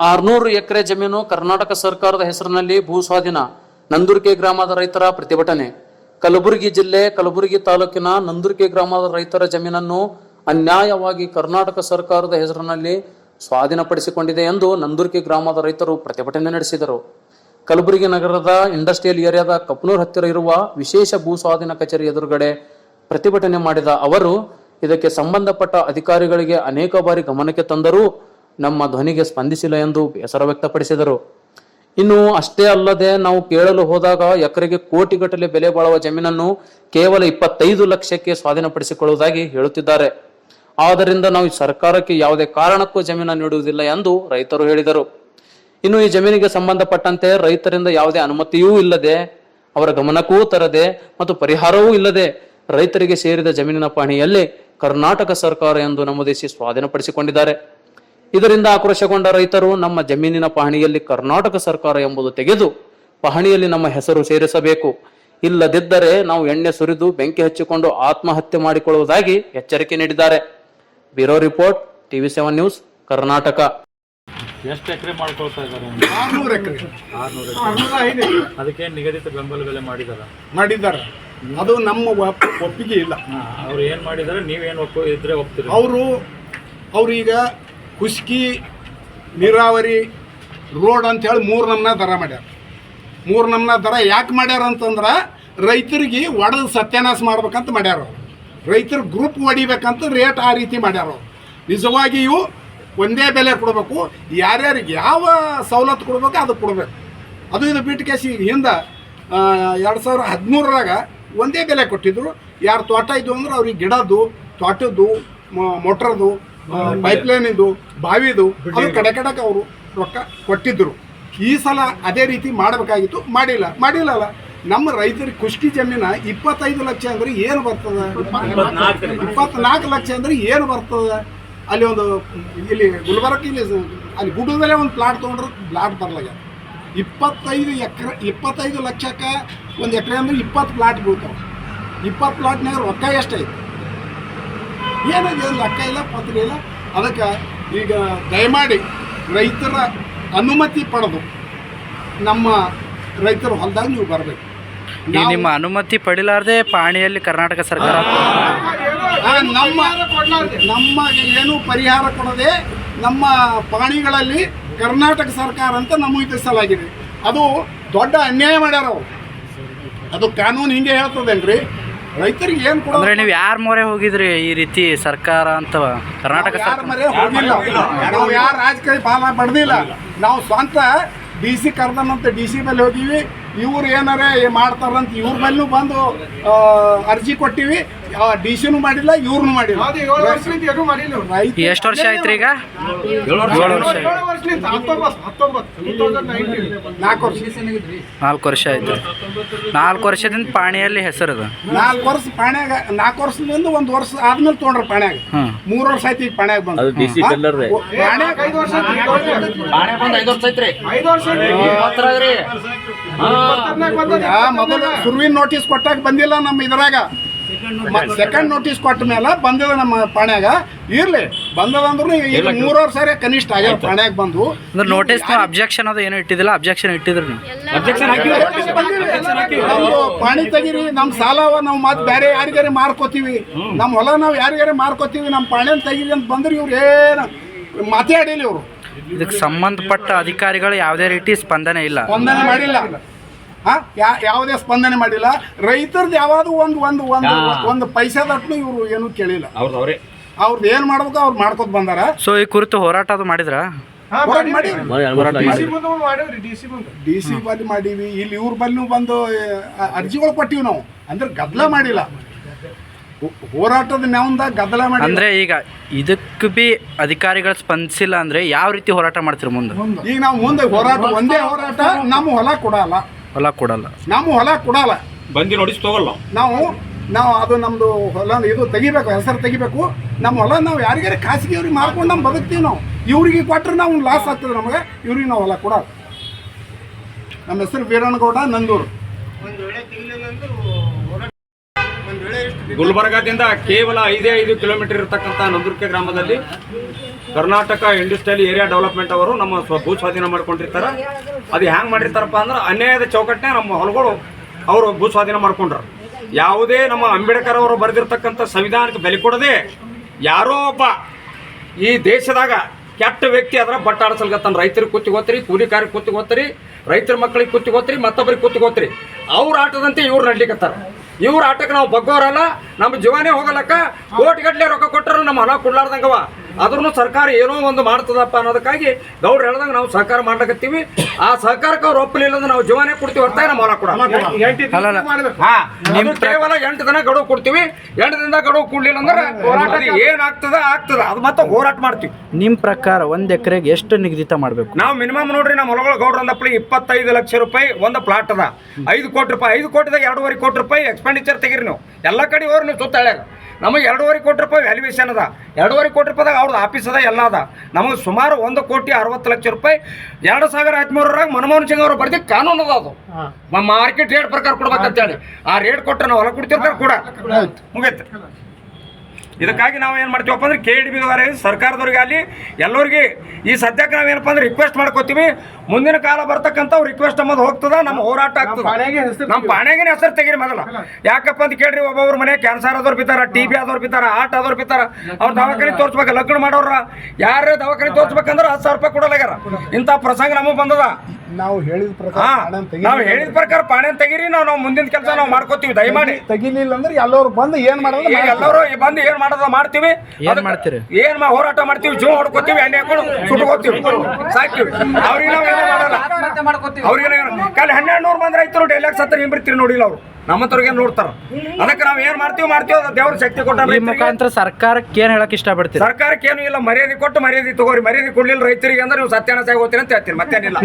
ಆರ್ನೂರು ಎಕರೆ ಜಮೀನು ಕರ್ನಾಟಕ ಸರ್ಕಾರದ ಹೆಸರಿನಲ್ಲಿ ಭೂ ಸ್ವಾಧೀನ ನಂದುರ್ಕೆ ಗ್ರಾಮದ ರೈತರ ಪ್ರತಿಭಟನೆ. ಕಲಬುರಗಿ ಜಿಲ್ಲೆ ಕಲಬುರಗಿ ತಾಲೂಕಿನ ನಂದುರ್ಕೆ ಗ್ರಾಮದ ರೈತರ ಜಮೀನನ್ನು ಅನ್ಯಾಯವಾಗಿ ಕರ್ನಾಟಕ ಸರ್ಕಾರದ ಹೆಸರಿನಲ್ಲಿ ಸ್ವಾಧೀನಪಡಿಸಿಕೊಂಡಿದೆ ಎಂದು ನಂದುರ್ಕೆ ಗ್ರಾಮದ ರೈತರು ಪ್ರತಿಭಟನೆ ನಡೆಸಿದರು. ಕಲಬುರಗಿ ನಗರದ ಇಂಡಸ್ಟ್ರಿಯಲ್ ಏರಿಯಾದ ಕಪ್ನೂರ್ ಹತ್ತಿರ ಇರುವ ವಿಶೇಷ ಭೂ ಸ್ವಾಧೀನ ಕಚೇರಿ ಎದುರುಗಡೆ ಪ್ರತಿಭಟನೆ ಮಾಡಿದ ಅವರು, ಇದಕ್ಕೆ ಸಂಬಂಧಪಟ್ಟ ಅಧಿಕಾರಿಗಳಿಗೆ ಅನೇಕ ಬಾರಿ ಗಮನಕ್ಕೆ ತಂದರೂ ನಮ್ಮ ಧ್ವನಿಗೆ ಸ್ಪಂದಿಸಿಲ್ಲ ಎಂದು ಬೇಸರ ವ್ಯಕ್ತಪಡಿಸಿದರು. ಇನ್ನು ಅಷ್ಟೇ ಅಲ್ಲದೆ ನಾವು ಕೇಳಲು ಹೋದಾಗ ಎಕರೆಗೆ ಕೋಟಿಗಟ್ಟಲೆ ಬೆಲೆ ಬಾಳುವ ಜಮೀನನ್ನು ಕೇವಲ ಇಪ್ಪತ್ತೈದು ಲಕ್ಷಕ್ಕೆ ಸ್ವಾಧೀನಪಡಿಸಿಕೊಳ್ಳುವುದಾಗಿ ಹೇಳುತ್ತಿದ್ದಾರೆ. ಆದ್ದರಿಂದ ನಾವು ಸರ್ಕಾರಕ್ಕೆ ಯಾವುದೇ ಕಾರಣಕ್ಕೂ ಜಮೀನು ನೀಡುವುದಿಲ್ಲ ಎಂದು ರೈತರು ಹೇಳಿದರು. ಇನ್ನು ಈ ಜಮೀನಿಗೆ ಸಂಬಂಧಪಟ್ಟಂತೆ ರೈತರಿಂದ ಯಾವುದೇ ಅನುಮತಿಯೂ ಇಲ್ಲದೆ, ಅವರ ಗಮನಕ್ಕೂ ತರದೆ ಮತ್ತು ಪರಿಹಾರವೂ ಇಲ್ಲದೆ ರೈತರಿಗೆ ಸೇರಿದ ಜಮೀನಿನ ಪಹಣಿಯಲ್ಲಿ ಕರ್ನಾಟಕ ಸರ್ಕಾರ ಎಂದು ನಮೂದಿಸಿ ಸ್ವಾಧೀನಪಡಿಸಿಕೊಂಡಿದ್ದಾರೆ. ಇದರಿಂದ ಆಕ್ರೋಶಗೊಂಡ ರೈತರು ನಮ್ಮ ಜಮೀನಿನ ಪಹಣಿಯಲ್ಲಿ ಕರ್ನಾಟಕ ಸರ್ಕಾರ ಎಂಬುದು ತೆಗೆದು ಪಹಣಿಯಲ್ಲಿ ನಮ್ಮ ಹೆಸರು ಸೇರಿಸಬೇಕು. ಇಲ್ಲದಿದ್ದರೆ ನಾವು ಎಣ್ಣೆ ಸುರಿದು ಬೆಂಕಿ ಹಚ್ಚಿಕೊಂಡು ಆತ್ಮಹತ್ಯೆ ಮಾಡಿಕೊಳ್ಳುವುದಾಗಿ ಎಚ್ಚರಿಕೆ ನೀಡಿದ್ದಾರೆ. Bureau report TV seven news Karnataka. ಎಷ್ಟು ಎಕರೆ ಮಾಡ್ಕೊಳ್ತಾ ಇದ್ದಾರೆ? ಅದಕ್ಕೆ ನಿಗದಿತ ಬೆಂಬಲ ಬೆಲೆ ಮಾಡಿದಾರ? ಮಾಡಿದ್ದಾರೆ. ಅದು ನಮ್ಮ ಒಪ್- ಒಪ್ಪಿಗೆ ಇಲ್ಲ. ಅವ್ರು ಏನ್ ಮಾಡಿದಾರೆ? ನೀವೇನು ಒಪ್ಪು ಇದ್ರೆ ಹೋಗ್ತೀರಿ ಅವರು ಅವ್ರೀಗ ಕುಸ್ಕಿ, ನೀರಾವರಿ, ರೋಡ್ ಅಂತ ಹೇಳಿ ಮೂರು ನಮ್ನ ದರ ಮಾಡ್ಯಾರ. ಮೂರು ನಮ್ನ ದರ ಯಾಕೆ ಮಾಡ್ಯಾರ ಅಂತಂದ್ರೆ ರೈತರಿಗೆ ಒಡೆದು ಸತ್ಯಾನಾಶ ಮಾಡ್ಬೇಕಂತ ಮಾಡ್ಯಾರ ರೈತರು ಗ್ರೂಪ್ ಹೊಡಿಬೇಕಂತ ರೇಟ್ ಆ ರೀತಿ ಮಾಡ್ಯಾರ ನಿಜವಾಗಿ ನಿಜವಾಗಿಯೂ ಒಂದೇ ಬೆಲೆ ಕೊಡಬೇಕು. ಯಾರ್ಯಾರಿಗೆ ಯಾವ ಸವಲತ್ತು ಕೊಡ್ಬೇಕು ಅದು ಕೊಡಬೇಕು. ಅದು ಇದು ಬಿಟ್ಟು ಕೇಸಿ ಹಿಂದೆ ಎರಡು ಸಾವಿರ ಹದಿಮೂರರಾಗ ಒಂದೇ ಬೆಲೆ ಕೊಟ್ಟಿದ್ರು. ಯಾರು ತೋಟ ಇದ್ದು ಅಂದ್ರೆ ಅವ್ರಿಗೆ ಗಿಡದ್ದು, ತೋಟದ್ದು ಮೋಟ್ರದ್ದು ಪೈಪ್ಲೈನಿದ್ದು ಬಾವಿದು ಅದು ಕಡೆ ಕಡೆಗೆ ಅವರು ರೊಕ್ಕ ಕೊಟ್ಟಿದ್ರು. ಈ ಸಲ ಅದೇ ರೀತಿ ಮಾಡಬೇಕಾಗಿತ್ತು ಮಾಡಿಲ್ಲ. ಮಾಡಿಲ್ಲಲ್ಲ ನಮ್ಮ ರೈತರ ಕುಷ್ಕಿ ಜಮೀನ ಇಪ್ಪತ್ತೈದು ಲಕ್ಷ ಅಂದ್ರೆ ಏನು ಬರ್ತದೆ? ಇಪ್ಪತ್ನಾಲ್ಕು ಲಕ್ಷ. ಅಂದ್ರೆ ಏನು ಬರ್ತದೆ? ಅಲ್ಲಿ ಒಂದು ಇಲ್ಲಿ ಗುಲ್ಬರ್ಗ ಇಲ್ಲಿ ಅಲ್ಲಿ ಗುಡ್ಡದಲ್ಲೇ ಒಂದು ಪ್ಲಾಟ್ ತೊಗೊಂಡ್ರೆ ಪ್ಲಾಟ್ ಬರಲಾಗ ಇಪ್ಪತ್ತೈದು ಎಕರೆ ಇಪ್ಪತ್ತೈದು ಲಕ್ಷಕ್ಕೆ ಒಂದು ಎಕರೆ ಅಂದ್ರೆ ಇಪ್ಪತ್ತು ಪ್ಲಾಟ್ ಬೀಳ್ತಾವೆ. ಇಪ್ಪತ್ತು ಪ್ಲಾಟ್ನಾಗ ರೊಕ್ಕ ಎಷ್ಟೈತೆ ಏನಿದೆ ಏನು ಲೆಕ್ಕ ಇಲ್ಲ ಪತ್ರ ಇಲ್ಲ. ಅದಕ್ಕೆ ಈಗ ದಯಮಾಡಿ ರೈತರ ಅನುಮತಿ ಪಡೆದು ನಮ್ಮ ರೈತರ ಹೊಲದಾಗ ನೀವು ಬರಬೇಕು. ಈ ನಿಮ್ಮ ಅನುಮತಿ ಪಡಿಲಾರ್ದೆ ಪಾಣಿಯಲ್ಲಿ ಕರ್ನಾಟಕ ಸರ್ಕಾರ ನಮ್ಮ ನಮ್ಮ ಏನು ಪರಿಹಾರ ಕೊಡದೆ ನಮ್ಮ ಪಾಣಿಗಳಲ್ಲಿ ಕರ್ನಾಟಕ ಸರ್ಕಾರ ಅಂತ ನಮೂದಿಸಲಾಗಿದೆ ಅದು ದೊಡ್ಡ ಅನ್ಯಾಯ ಮಾಡ್ಯಾರ ಅವರು. ಅದು ಕಾನೂನು ಹಿಂಗೆ ಹೇಳ್ತದೇನ್ರಿ? ರೈತರಿಗೆ ಏನು ಅಂದ್ರೆ ನೀವು ಯಾರ ಮೊರೆ ಹೋಗಿದ್ರಿ ಈ ರೀತಿ ಸರ್ಕಾರ ಅಂತ ಕರ್ನಾಟಕ ಯಾರ ಸರ್ಕಾರ? ಮರೆ ಹೋಗಿಲ್ಲ. ನಾವು ಯಾರ ರಾಜಕೀಯ ಪಾಲ ಪಡೆದಿಲ್ಲ. ನಾವು ಸ್ವಂತ ಡಿ ಸಿ ಕರ್ದನಂತ ಡಿ ಸಿ ಮೇಲೆ ಹೋಗಿವಿ. ಇವ್ರು ಏನಾರೇ ಮಾಡ್ತಾರಂತ ಇವ್ರ ಮೇಲೂ ಬಂದು ಆ, ಅರ್ಜಿ ಕೊಟ್ಟಿವಿ. ಡಿ ಸಿನೂ ಮಾಡಿಲ್ಲ ಇವ್ರನ್ನೂ ಮಾಡಿಲ್ಲ. ರೈತ ಎಷ್ಟು ವರ್ಷ ಆಯ್ತು ಈಗ? ಏಳು ವರ್ಷ. ನಾಲ್ಕು ವರ್ಷ. ನಾಲ್ಕು ವರ್ಷ ಆಯ್ತು. ನಾಲ್ಕು ವರ್ಷದಿಂದ ಪಾಣಿಯಲ್ಲಿ ಹೆಸರದ ನಾಲ್ಕು ವರ್ಷ ಪಾಣ್ಯಾಗ ನಾಲ್ಕು ವರ್ಷದಿಂದ ಒಂದು ವರ್ಷ ಆದ್ಮೇಲೆ ತೊಗೊಂಡ್ರ ಪಾಣ್ಯಾಗ. ಹ್ಮ್ ಮೂರು ವರ್ಷ ಆಯ್ತು ಈಗ ಪಾಣ್ಯಾಗ ಬಂದು. ಅದು ಡಿ ಸಿ ಕಲ್ಲರ್ದೆ ಪಾಣ್ಯಾಗ ಐದು ವರ್ಷ ಮೊದಲು ಸುರುವಿನ ನೋಟಿಸ್ ಕೊಟ್ಟಾಗ ಬಂದಿಲ್ಲ ನಮ್ಮ ಇದ್ರಾಗ. ಸೆಕೆಂಡ್ ನೋಟಿಸ್ ಕೊಟ್ಟ ಮೇಲೆ ಬಂದಿದೆ ನಮ್ಮ ಪಾಣ್ಯಾಗ. ಇರ್ಲಿ ಬಂದದಂದ್ರು ಈಗ ಮೂರು ಸಾರಿ ಕನಿಷ್ಠ ಆಗ್ಯಾವ ಪಾಣ್ಯಾಗ ಬಂದು. ಅಂದ್ರೆ ನೋಟಿಸ್ ಅಬ್ಜೆಕ್ಷನ್ ಅದು ಏನು ಇಟ್ಟಿದ್ದಿಲ್ಲ ಅಬ್ಜೆಕ್ಷನ್ ಇಟ್ಟಿದ್ರು ನೀವು. ಪಾಣಿ ತೆಗೀರಿ ನಮ್ಮ ಸಾಲವ ನಾವು ಮತ್ತೆ ಬೇರೆ ಯಾರಿಗಾರಿ ಮಾರ್ಕೋತೀವಿ. ನಮ್ಮ ಹೊಲ ನಾವು ಯಾರಿಗಾರಿ ಮಾರ್ಕೋತೀವಿ ನಮ್ಮ ಪಾಣ್ಯನ ತೆಗೀರಿ ಅಂತ ಬಂದ್ರೆ ಇವ್ರು ಏನು ಮಾತಾಡಿಲ್ಲ ಇವರು. ಇದಕ್ಕೆ ಸಂಬಂಧಪಟ್ಟ ಅಧಿಕಾರಿಗಳು ಯಾವುದೇ ರೀತಿ ಸ್ಪಂದನೆ ಇಲ್ಲ. ಸ್ಪಂದನೆ ಮಾಡಿಲ್ಲ. ಯಾ- ಯಾವುದೇ ಸ್ಪಂದನೆ ಮಾಡಿಲ್ಲ. ರೈತರದ್ದು ಯಾವ್ದು ಒಂದು ಒಂದು ಒಂದು ಒಂದು ಪೈಸಾದಟ್ನು ಇವರು ಏನು ಕೇಳಿಲ್ಲ. ಅವ್ರದ್ದು ಅವರೇ. ಅವ್ರದ್ದು ಏನು ಮಾಡ್ಬೇಕು ಅವ್ರು ಮಾಡ್ಕೊತ ಬಂದಾರ. ಸೊ ಈ ಕುರಿತು ಹೋರಾಟ ಅದು ಮಾಡಿದ್ರ. ಡಿ ಸಿ ಬಲ್ಲಿ ಮಾಡೀವಿ ಇಲ್ಲಿ ಇವ್ರ ಬಲ್ಲಿ ಬಂದು ಅರ್ಜಿಗಳು ಕೊಟ್ಟಿವಿ ನಾವು. ಅಂದ್ರೆ ಗದ್ದಲ ಮಾಡಿಲ್ಲ. ಹೋರಾಟದ ನೆವಂದ ಗದ್ದಲ ಮಾಡಿ ಅಂದ್ರೆ ಈಗ ಇದಕ್ಕೆ ಬಿ ಅಧಿಕಾರಿಗಳು ಸ್ಪಂದಿಸಿಲ್ಲ ಅಂದ್ರೆ ಯಾವ ರೀತಿ ಹೋರಾಟ ಮಾಡ್ತೀರಿ ಮುಂದೆ? ಈಗ ನಾವು ಮುಂದೆ ಹೋರಾಟ ಒಂದೇ ಹೋರಾಟ ನಮ್ಮ ಹೊಲ ಕೊಡಲ್ಲ. ಹೊಲ ಕೊಡಲ್ಲ. ನಾವು ಹೊಲ ಕೊಡಲ್ಲ. ಬಂದಿ ನೋಡಿಸಿ ತಗೊಲ್ಲ ನಾವು ನಾವು ಅದು ನಮ್ಮದು ಹೊಲ ಇದು ತೆಗಿಬೇಕು ಹೆಸರು ತೆಗಿಬೇಕು. ನಮ್ಮ ಹೊಲ ನಾವು ಯಾರಿಗಾರ ಖಾಸಗಿ ಅವ್ರಿಗೆ ಮಾರ್ಕೊಂಡು ನಾವು ಬದುಕ್ತೀವಿ ನಾವು. ಇವ್ರಿಗೆ ಕೊಟ್ಟರೆ ನಾವು ಲಾಸ್ ಆಗ್ತದೆ ನಮಗೆ. ಇವ್ರಿಗೆ ನಾವು ಹೊಲ ಕೊಡಲ್ಲ. ನಮ್ಮ ಹೆಸರು ವೀರಣ್ಣಗೌಡ ನಂದೂರು. ಗುಲ್ಬರ್ಗಾದಿಂದ ಕೇವಲ ಐದೇ ಐದು ಕಿಲೋಮೀಟರ್ ಇರತಕ್ಕಂಥ ನಂದುರ್ಕೆ ಗ್ರಾಮದಲ್ಲಿ ಕರ್ನಾಟಕ ಇಂಡಸ್ಟ್ರಿಯಲ್ ಏರಿಯಾ ಡೆವಲಪ್ಮೆಂಟ್ ಅವರು ನಮ್ಮ ಸ್ವ ಭೂ ಸ್ವಾಧೀನ ಮಾಡ್ಕೊಂಡಿರ್ತಾರೆ. ಅದು ಹ್ಯಾಂಗೆ ಮಾಡಿರ್ತಾರಪ್ಪ ಅಂದ್ರೆ ಅನ್ಯಾಯದ ಚೌಕಟ್ಟನೆ ನಮ್ಮ ಹೊಲಗಳು ಅವರು ಭೂ ಸ್ವಾಧೀನ ಮಾಡ್ಕೊಂಡ್ರು. ಯಾವುದೇ ನಮ್ಮ ಅಂಬೇಡ್ಕರ್ ಅವರು ಬರೆದಿರ್ತಕ್ಕಂಥ ಸಂವಿಧಾನಕ್ಕೆ ಬೆಲೆ ಕೊಡದೆ ಯಾರೋ ಒಬ್ಬ ಈ ದೇಶದಾಗ ಕೆಟ್ಟ ವ್ಯಕ್ತಿ ಅದರ ಬಟ್ಟಾಡ್ಸಲ್ಗತ್ತಾನ ರೈತರಿಗೆ ಕುತ್ತಿಗೋತ್ರಿ ಕೂಲಿಕಾರಿಗೆ ಕುತ್ತಿಗೋತ್ರಿ ರೈತರ ಮಕ್ಕಳಿಗೆ ಕುತ್ತಿಗೋತ್ರಿ ಮತ್ತೊಬ್ಬರಿಗೆ ಕುತ್ತಿಗೋತ್ರಿ ಅವ್ರ ಆಟದಂತೆ ಇವ್ರು ನಡ್ಲಿಕತ್ತಾರ. ಇವ್ರ ಆಟಕ್ಕೆ ನಾವು ಬಗ್ಗೋರಲ್ಲ ನಮ್ಮ ಜೀವನೇ ಹೋಗಲಕ್ಕ ಕೋಟಿಗಟ್ಟಲೆ ರೊಕ್ಕ ಕೊಟ್ಟರು ನಮ್ಮ ಹಣ ಕೊಡ್ಲಾರ್ದಂಗವ. ಅದ್ರೂ ಸರ್ಕಾರ ಏನೋ ಒಂದು ಮಾಡ್ತದಪ್ಪ ಅನ್ನೋದಕ್ಕಾಗಿ ಗೌಡ್ರು ಹೇಳ್ದಂಗೆ ನಾವು ಸಹಕಾರ ಮಾಡ್ಲಕತ್ತೀವಿ. ಆ ಸಹಕಾರಕ್ಕೆ ಅವ್ರು ಒಪ್ಪಲಿಲ್ಲ ಅಂದ್ರೆ ನಾವು ಜೀವನೇ ಕೊಡ್ತೀವಿ ಹೊರತಾಗಿ ನಮ್ಮ ಹೊಲ ಕೊಡ. ಕೇವಲ ಎಂಟು ದಿನ ಗಡುವು ಕೊಡ್ತೀವಿ. ಎಂಟು ದಿನ ಗಡುವು ಕೊಡ್ಲಿಲ್ಲ ಅಂದ್ರೆ ಹೋರಾಟ ಏನಾಗ್ತದ ಆಗ್ತದ. ಅದು ಮತ್ತೆ ಹೋರಾಟ ಮಾಡ್ತೀವಿ. ನಿಮ್ಮ ಪ್ರಕಾರ ಒಂದು ಎಕರೆಗೆ ಎಷ್ಟು ನಿಗದಿತ ಮಾಡಬೇಕು? ನಾವು ಮಿನಿಮಮ್ ನೋಡ್ರಿ ನಮ್ಮ ಹೊಲಗಳು ಗೌಡ್ರ ಅಂದಪ್ಪಳಿ ಇಪ್ಪತ್ತೈದು ಲಕ್ಷ ರೂಪಾಯಿ ಒಂದು ಪ್ಲಾಟ್ ಅದ. ಐದು ಕೋಟಿ ರೂಪಾಯಿ. ಐದು ಕೋಟಿದಾಗ ಎರಡೂವರೆ ಕೋಟಿ ರೂಪಾಯಿ ಎಕ್ಸ್ಪೆಂಡಿಚರ್ ತೆಗೀರಿ ನೀವು. ಎಲ್ಲ ಕಡೆ ಹೋರ್ ನೀವು ಸುತ್ತ ಹಳ್ಯಾಗ ನಮಗೆ ಎರಡೂವರೆ ಕೋಟಿ ರೂಪಾಯಿ ವ್ಯಾಲ್ಯೂಯೇಷನ್ ಅದ. ಎರಡೂವರೆ ಕೋಟಿ ರೂಪಾಯಿದಾಗ ಅವ್ರದ್ದು ಆಫೀಸ್ ಅದ ಎಲ್ಲ ಅದ. ನಮಗೆ ಸುಮಾರು ಒಂದು ಕೋಟಿ ಅರವತ್ತು ಲಕ್ಷ ರೂಪಾಯಿ ಎರಡು ಸಾವಿರ ಹದಿಮೂರರಾಗ ಮನಮೋಹನ್ ಸಿಂಗ್ ಅವರು ಬರ್ದಿ ಕಾನೂನು ಅದ ಅದು. ಮಾರ್ಕೆಟ್ ರೇಟ್ ಪ್ರಕಾರ ಕೊಡ್ಬೇಕಂತೇಳಿ. ಆ ರೇಟ್ ಕೊಟ್ಟರೆ ನಾವು ಹೊಲ ಕೊಡ್ತಿರ್ತಾರೆ ಕೂಡ. ಮುಗೈತೆ. ಇದಕ್ಕಾಗಿ ನಾವು ಏನು ಮಾಡ್ತೀವಪ್ಪ ಅಂದ್ರೆ ಕೆ ಡಿ ಬಿದವರೆ ಸರ್ಕಾರದವ್ರಿಗೆ ಅಲ್ಲಿ ಎಲ್ಲರಿಗೆ ಈ ಸದ್ಯಕ್ಕೆ ನಾವೇನಪ್ಪ ಅಂದ್ರೆ ರಿಕ್ವೆಸ್ಟ್ ಮಾಡ್ಕೋತೀವಿ. ಮುಂದಿನ ಕಾಲ ಬರ್ತಕ್ಕಂಥ ರಿಕ್ವೆಸ್ಟ್ ನಮ್ಮದು ಹೋಗ್ತದ ನಮ್ಮ ಹೋರಾಟ ಆಗ್ತದೆ. ನಮ್ಮ ಪಾಣ್ಯಾಗಿನ ಹೆಸರು ತೆಗೀರಿ ಮೊದಲ. ಯಾಕಪ್ಪ ಅಂತ ಕೇಳ್ರಿ ಒಬ್ಬೊಬ್ರು ಮನೆ ಕ್ಯಾನ್ಸರ್ ಆದವ್ರು ಬಿತ್ತಾರ ಟಿ ಬಿ ಆದವ್ರು ಬಿತ್ತಾರ ಆಟ ಆದವ್ರು ಬಿತ್ತಾರ ಅವ್ರ ದವಾಖಾನೆ ತೋರಿಸ್ಬೇಕು ಲಗ್ನ ಮಾಡೋರ ಯಾರು ದವಾಖಾನೆ ತೋರಿಸ್ಬೇಕಂದ್ರೆ ಹತ್ತು ಸಾವಿರ ರೂಪಾಯಿ ಕೊಡಲಾಗ್ಯಾರ. ಇಂಥ ಪ್ರಸಂಗ ನಮಗೆ ಬಂದದ. ನಾವು ಹೇಳಿದ ಪ್ರಕಾರ ನಾವು ಹೇಳಿದ ಪ್ರಕಾರ ಪಾಣೆ ತೆಗೀರಿ ನಾವು ನಾವು ಮುಂದಿನ ಕೆಲಸ ನಾವು ಮಾಡ್ಕೋತೀವಿ ದಯಮಾಡಿ. ತೆಗಿಲಿಲ್ಲ ಅಂದ್ರೆ ಎಲ್ಲರೂ ಬಂದು ಏನ್ ಮಾಡೋದು ಎಲ್ಲರೂ ಬಂದು ಏನ್ ಮಾಡೋದು ಮಾಡ್ತೀವಿ. ಏನ್ ಮಾಡ್ತೀರಿ? ಏನ್ ಮಾ- ಹೋರಾಟ ಮಾಡ್ತೀವಿ ಜೀವ ಹೊಡ್ಕೋತೀವಿ ಎಣ್ಣೆ ಹಾಕೊಂಡು ಸುಟ್ಕೋತೀವಿ ಸಾಕ್ತಿವಿ ಅವ್ರಿಗೆ ನಾವು ಏನೂ ಮಾಡಲ್ಲ. ಅವ್ರಿಗೆ ಕಾಲಿ ಹನ್ನೆರಡು ನೂರು ಮಂದಿ ರೈತರು ಡೈಲಾಗ್ ಸತ್ತರ ಹಿಂಬಿರ್ತೀರಿ ನೋಡಿಲ್ಲ ಅವ್ರು. ನಮ್ಮಂತವ್ರಿಗೆ ನೋಡ್ತಾರ? ಅದಕ್ಕೆ ನಾವು ಏನ್ ಮಾಡ್ತೀವಿ ಮಾಡ್ತೀವಿ ಅದು ದೇವ್ರ ಶಕ್ತಿ ಕೊಟ್ಟ ಈ ಮುಖಾಂತರ ಸರ್ಕಾರಕ್ಕೆ ಏನ್ ಹೇಳಕ್ ಇಷ್ಟಪಡ್ತೀರಿ? ಸರ್ಕಾರಕ್ಕೆ ಏನು ಇಲ್ಲ ಮರ್ಯಾದೆ ಕೊಟ್ಟು ಮರ್ಯಾದೆ ತಗೋರಿ ಮರ್ಯಾದೆ ಕೊಡ್ಲಿಲ್ಲ ರೈತರಿಗೆ ಅಂದ್ರೆ ನೀವು ಸತ್ಯಾನಾಶ ಹೋಗ್ತೀರಿ ಅಂತ ಹೇಳ್ತೀನಿ ಮತ್ತೇನಿಲ್ಲ.